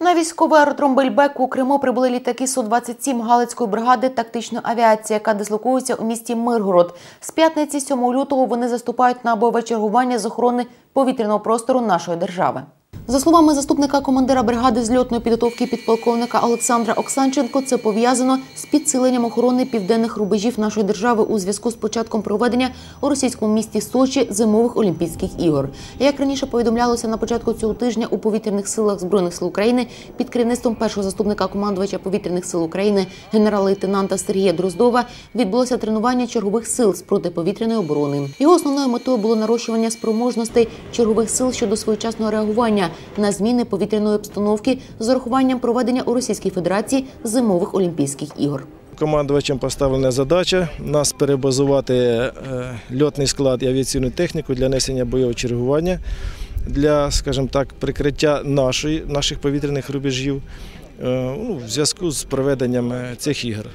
На військовий аеродром Бельбек у Криму прибули літаки Су-27 Галицької бригади тактичної авіації, яка дислокується у місті Миргород. З п'ятниці 7 лютого вони заступають на бойове чергування з охорони повітряного простору нашої держави. За словами заступника командира бригади зльотної підготовки підполковника Олександра Оксанченко, це пов'язано з підсиленням охорони південних рубежів нашої держави у зв'язку з початком проведення у російському місті Сочі зимових олімпійських ігор. Як раніше повідомлялося на початку цього тижня у повітряних силах збройних сил України під керівництвом першого заступника командувача повітряних сил України генерал-лейтенанта Сергія Дроздова відбулося тренування чергових сил з протиповітряної оборони. Його основною метою було нарощування спроможностей чергових сил щодо своєчасного реагування на зміни повітряної обстановки з урахуванням проведення у Російській Федерації зимових олімпійських ігор. Командувачем поставлена задача нас перебазувати е, льотний склад і авіаційну техніку для несення бойового чергування для, скажімо так, прикриття нашої, наших повітряних рубежів е, ну, в зв'язку з проведенням е, цих ігор.